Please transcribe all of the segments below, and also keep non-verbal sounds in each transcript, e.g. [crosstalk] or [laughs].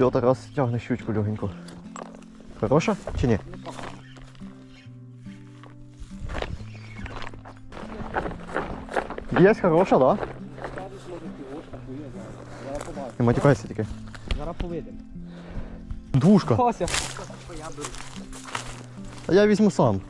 Все, Тарас тягне щучку легенько. Хороша чи ні? Є хороша, да? Не матюкайся тільки. Зараз повидимо. Двушка. Кося. А я візьму сам.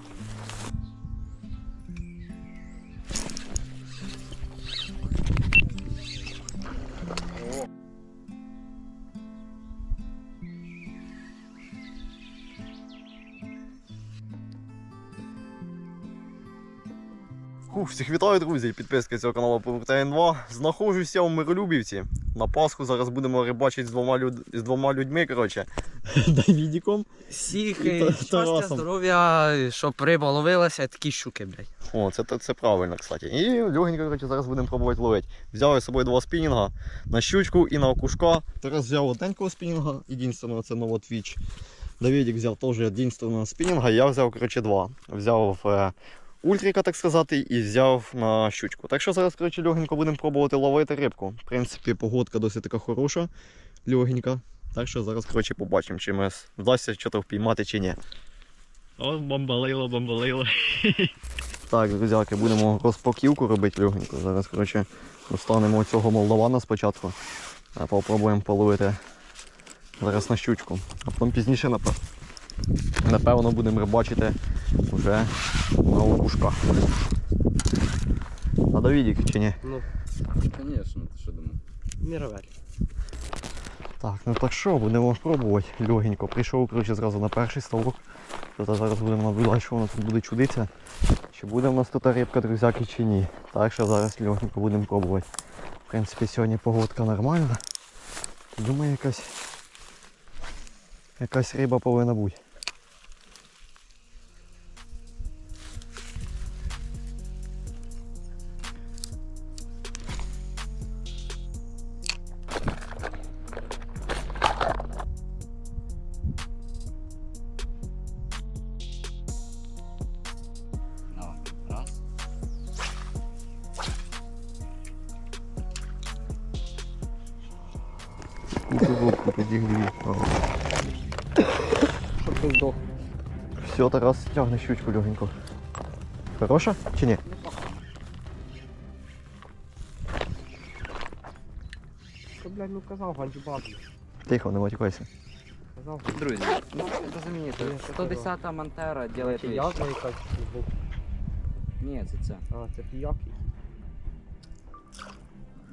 Всіх вітаю, друзі! Підписки цього каналу Повертає 2. Знаходжуся у Миролюбівці. На Пасху зараз будемо рибачити з двома, люд... з двома людьми, коротше. [laughs] Давідіком. Всіх І та- щастя, Тарасом. здоров'я, щоб риба ловилася, такі щуки, блядь. О, це, це, це правильно, кстати. І легенько, коротше, зараз будемо пробувати ловити. Взяв я з собою два спінінга на щучку і на окушка. Зараз взяв одненького спінінга, єдинственного це Новотвіч. Давідік взяв теж єдинственного спінінга, я взяв, коротше, два. Взяв е, ультрика, так сказати, і взяв на щучку. Так що зараз, коротше, легенько будемо пробувати ловити рибку. В принципі, погодка досить така хороша, легенька. Так що зараз, коротше, побачимо, чи ми вдасться щось впіймати чи ні. О, бомбалило, бомбалило. [laughs] Так, друзяки, будемо розпаківку робити легенько. Зараз, коротше, достанемо цього молдавана спочатку, а попробуємо половити зараз на щучку. А потім пізніше, напевно, напевно будемо рибачити вже на окушка. А Давідік чи ні? Ну, Звісно, ти що думав? міровель. Так, ну так що, будемо пробувати легенько. Прийшов, коротше, зразу на перший ставок. Тобто зараз будемо наблюдати, що воно тут буде чудитися. Чи буде в нас тут рибка, друзяки, чи ні. Так що зараз легенько будемо пробувати. В принципі, сьогодні погодка нормальна. Думаю, якась, якась риба повинна бути. Щоб не здох. Все, Тарас тягне щучку легенько. Хороша чи ні? Що, блядь, ну казав, ганджбаб. Тихо, не матюкайся. Казав, Друзі, ну розумієте, 110-та Монтера ділить чи вещь. язна якась. збоку. Ні, це це. А, це піяки.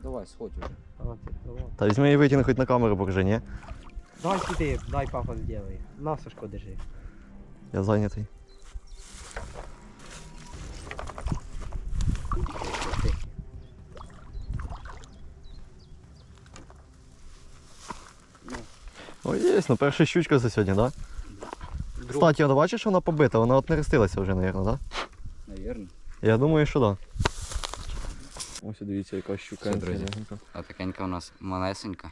Давай, сходь уже. А, це давай. Та візьми її витягни хоч на камеру покажи, ні? Дай сюди, дай папа сделай. На, Сашко, держи. Я зайнятий. О, є, ну перша щучка за сьогодні, так? Да? Кстати, а бачиш, вона побита, вона от не рестилася вже, мабуть, так? Да? Навірно. Я думаю, що так. Да. Ось дивіться, яка щука. Все, друзі. А такенька у нас малесенька.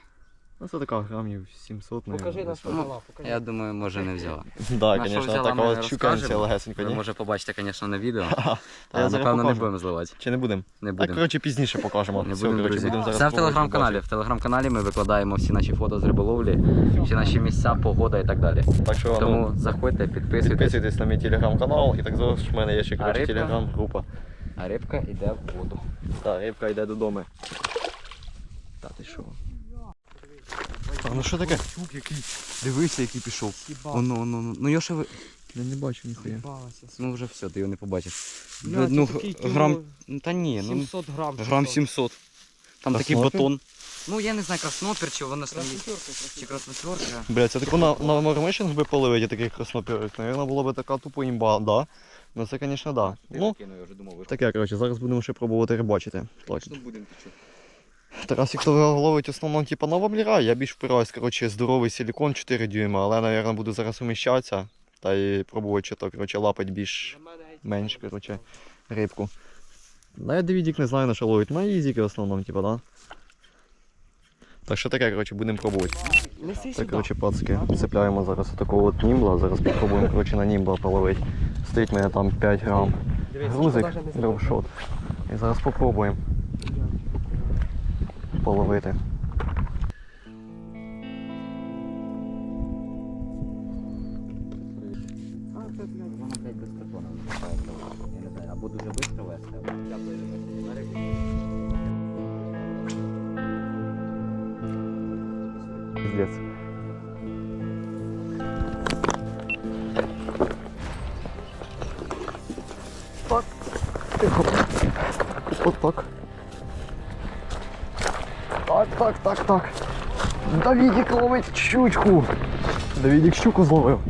Ну це така грамів 700, мабуть. Покажи на десь. що покажи. Я думаю, може не взяла. [laughs] Да, На що звісно, взяла, така ми от не щуканця розкажемо. легесенька, Ви ні? може побачите, звісно, на відео. [laughs] Та я Але зараз напевно не покажу. будемо зливати. Чи не будемо? Не Так, будемо. коротше, пізніше покажемо. Не Все, будемо, коротше, друзі. будемо зараз Все в пробувати телеграм-каналі. В телеграм-каналі ми викладаємо всі наші фото з риболовлі, всі наші місця, погода і так далі. бачити. Так що Тому ну, заходьте, підписуйтесь. підписуйтесь на мій телеграм-канал і так зараз в мене є ще коротше, рибка? телеграм-група. А рибка йде в воду. Так, рибка йде додому. Та ти що? Так, ну що таке? Чук який. Дивися, який пішов. Хіба. Воно, воно, воно. Ну я ще ви. Я не бачу ніхуя. Їбалася. Ну вже все, ти його не побачиш. Бля, це ну, такий грам. Ну та ні, ну 700 грам. грам 700. Там такий Краснопер? батон. Ну я не знаю, краснопір, чи воно там є. Красноперка, Чи краснопірка. Бля, це таку на, на мормишинг би половити таких краснопірок. Наверно, було б така тупо імба, да. Ну це, звісно, да. Ну, я вже думав, таке, коротше, зараз будемо ще пробувати рибачити. Точно. Ну будемо Тарасик то ловить в основному типу на воблера, я більш впираюсь, коротше, здоровий силікон 4 дюйма, але, мабуть, буду зараз уміщатися та й пробувати, чи то, коротше, лапать більш менш, коротше, рибку. Ну, я Давідік не знаю, на що ловить, на ізіки в основному, типу, да? Так що таке, коротше, будемо пробувати. Так, коротше, пацки, цепляємо зараз такого от німбла, зараз попробуємо, коротше, на німбла половити. стоїть в мене там 5 грам. Грузик, дропшот. І зараз спробуємо половити. Або дуже швидко вести, або я буду вести. Піздець. Так. Так, так, так, так. Давідік ловить щучку. Давідік щуку зловив.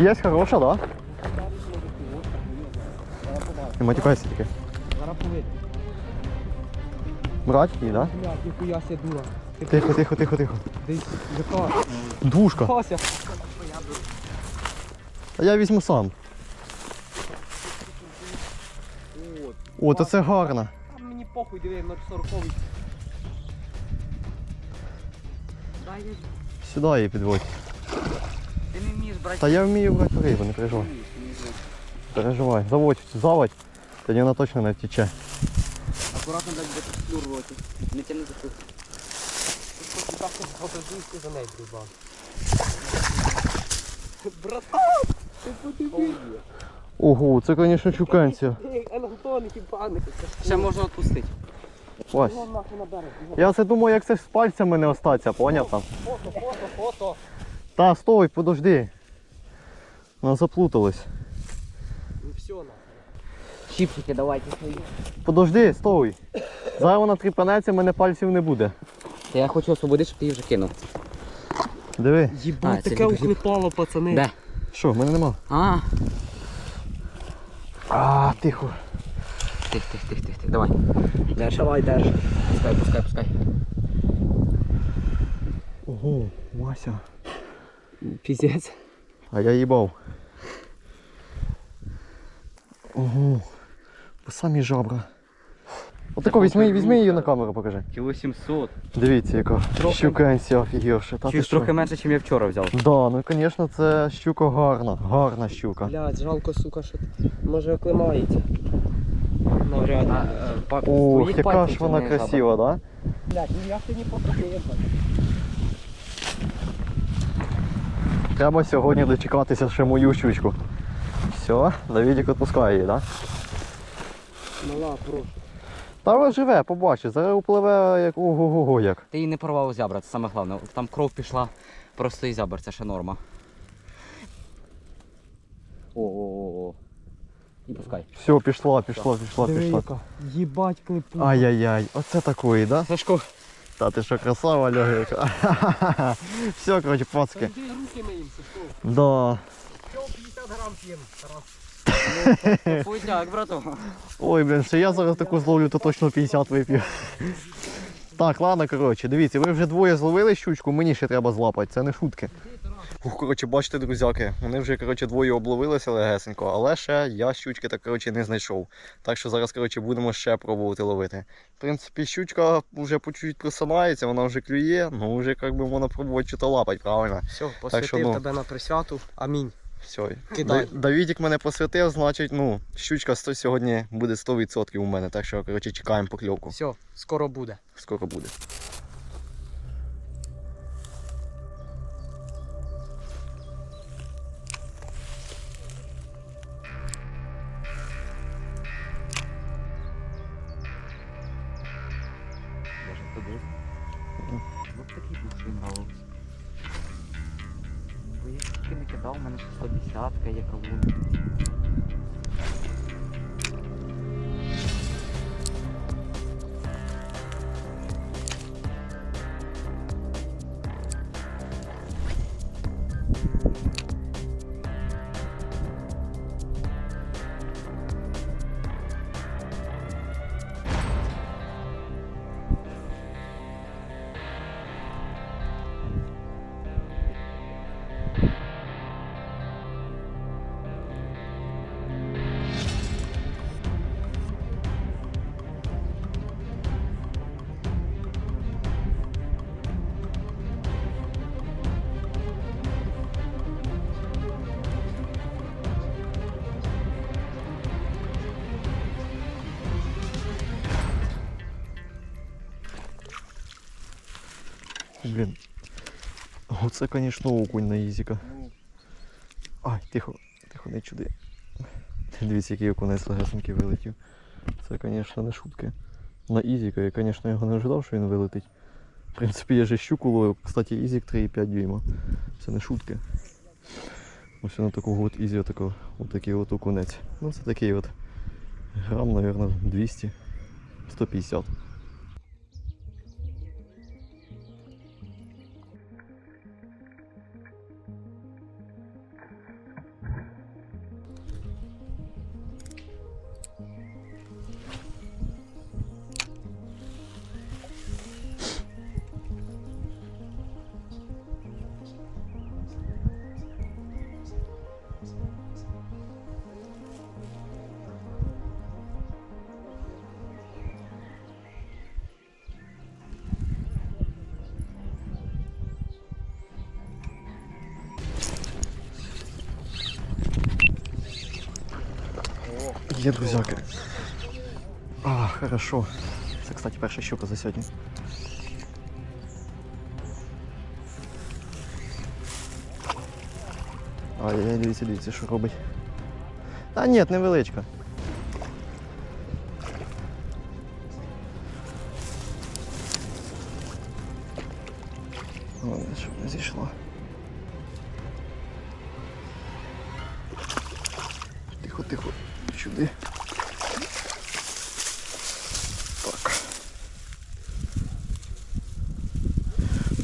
Є хороша, да? Не матюкайся. Зараз. Брать її, да? Ніхуя ся дура. Ти Тихо, тихо, тихо, тихо. десь яка? Двушка. А я візьму сам. О, то це гарно. А мені похуй, диви, на 40-й. Дай я Сюди її підводь. Ти не вмієш брати. Та я вмію брати рибу, не переживай. Переживай. Заводь, заводь. Тоді вона точно не втече. Акуратно дай буде флюр в роті. Не тяни за флюр. Ти так фотодуйся за неї, друга. Братан! Ти подиви. Ого, це, звісно, чуканця. Ще можна відпустити. Ось. Я це думаю, як це ж з пальцями не остаться, поняв там? Фото, фото, фото. Та, стой, подожди. Вона заплуталась. Ну все, нахуй. Чіпчики давайте свої. Подожди, стой. Зараз вона тріпанеться, в мене пальців не буде. Та я хочу освободити, щоб ти її вже кинув. Диви. А, це таке ліпо- уклепало, пацани. Де? Що, в мене нема. А, А, тихо. тих, тих, тих, тих, тих. Давай. Держи. Давай, держи. Пускай, пускай, пускай. Ого, Вася. Піздець. А я їбав. Ого. По самі жабра. Отако, візьми, візьми її на камеру, покажи. Кіло 700. Дивіться, яка Трохи- щуканця офігівша. Та ти Чуєш що? трохи менше, ніж я вчора взяв. Да, ну звісно, це щука гарна, гарна щука. Блядь, жалко, сука, що може оклемається. Ну, реально. Ох, яка ж вона красива, да? Блядь, ну я сьогодні попадаю. Треба сьогодні дочекатися ще мою щучку. Все, Давідік відпускає її, да? Мала, прошу. Та вона живе, побачиш, зараз upливе як ого-го як. Ти її не порвав зябра, це саме головне. Там кров пішла просто із зябр, це ще норма. О-о-о. І пускай. Все, пішла, пішла, пішла, Диви, пішла. яка. Їбать клепу. Ай-яй-яй, оце такої, да? Сашко. Та ти що красава, Льогика. [laughs] Все, коротше, пацки. Руки моїм, Сашко. Да. Всього 50 грам п'єм, Тарас. Путяк, брату. Ой, блін, ще я зараз таку зловлю, то точно 50 вип'ю. Так, ладно, коротше, дивіться, ви вже двоє зловили щучку, мені ще треба злапати, це не шутки. Ух, коротше, бачите, друзяки, вони вже коротше, двоє обловилися легесенько, але ще я щучки так коротше, не знайшов. Так що зараз коротше, будемо ще пробувати ловити. В принципі, щучка вже по чуть присинається, вона вже клює, ну вже як би можна пробувати що-то лапати, правильно? Все, посвятив ну. тебе на присвяту. Амінь. Все. Кидай. Давідік мене посвятив, значить, ну, щучка 100 сьогодні буде 100% у мене, так що коротше, чекаємо покльовку. Все, скоро буде. Скоро буде. Блін. Оце, звісно, окунь на Ізіка. Ай, тихо, тихо, не чуди. Дивіться, який окунець легесенький вилетів. Це, звісно, не шутки. На Ізіка, я, звісно, його не ожидав, що він вилетить. В принципі, я же щуку ловив. Кстати, Ізік 3,5 дюйма. Це не шутки. Ось на такого от Ізі отако, от такий от окунець. Ну це такий от грам, мабуть, 200, Є, друзяки. А, хорошо. Це, кстати, перша щука за сьогодні. Ай, дивіться, дивіться, що робить. Та ні, невеличка. Головне, щоб не зійшла. Тихо, тихо, Сюди. Так.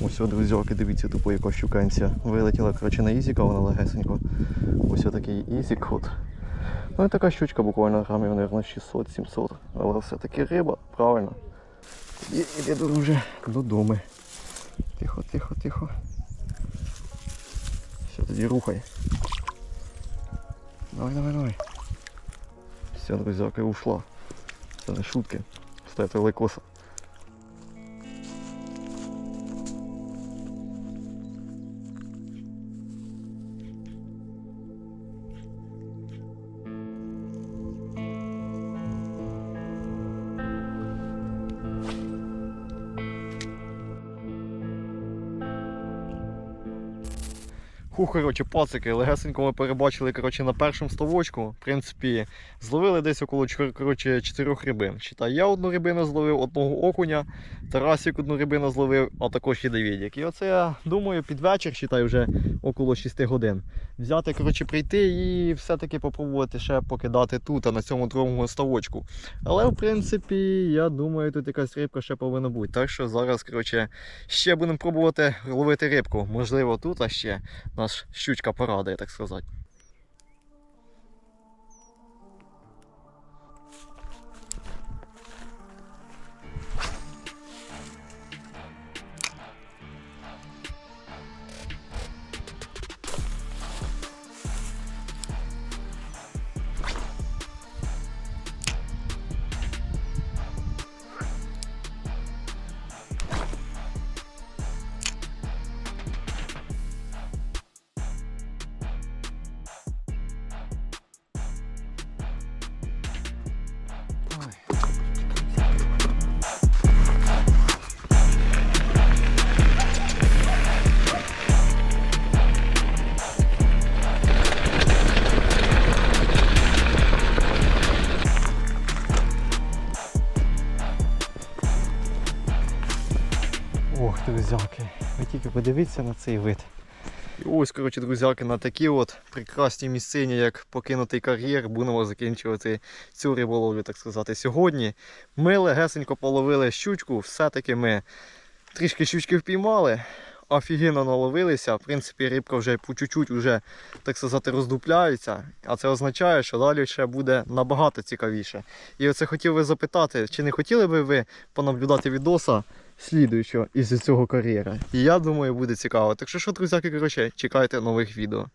Ось, от, друзяки, дивіться, тупо яка щуканця. Вилетіла, коротше, на ізіка, вона легесенько. Ось такий ізік от. Ну і така щучка буквально грамів, мабуть, 600-700. Але все-таки риба, правильно. Іди, друже, додому. Тихо, тихо, тихо. Все, тоді рухай. Давай, давай, давай. Все, друзяки, ушла. Це не шутки. Стоять лайкоса. Хух, коротше, пацики, легесенько ми перебачили коротше, на першому ставочку. В принципі, зловили десь около коротше, чотирьох рибин. Читай, я одну рибину зловив, одного окуня, Тарасик одну рибину зловив, а також і Давідік. І оце я думаю, під вечір, читай, вже около 6 годин. Взяти, коротше, прийти і все-таки попробувати ще покидати тут, а на цьому другому ставочку. Але в принципі, я думаю, тут якась рибка ще повинна бути. Так що зараз, коротше, ще будемо пробувати ловити рибку. Можливо, тут а ще наш щучка порадує, так сказати. Тільки подивіться на цей вид. І ось, коротше, друзяки, на такі от прекрасні місцині, як покинутий кар'єр, будемо закінчувати цю риболовлю, так сказати. Сьогодні ми легесенько половили щучку, все-таки ми трішки щучки впіймали, офігенно наловилися. В принципі, рибка вже по чуть-чуть вже, так сказати, роздупляється. А це означає, що далі ще буде набагато цікавіше. І оце хотів би запитати, чи не хотіли би ви понаблюдати відоса слідуючого із цього кар'єра? І я думаю, буде цікаво. Так що, що, друзяки, коротше, чекайте нових відео.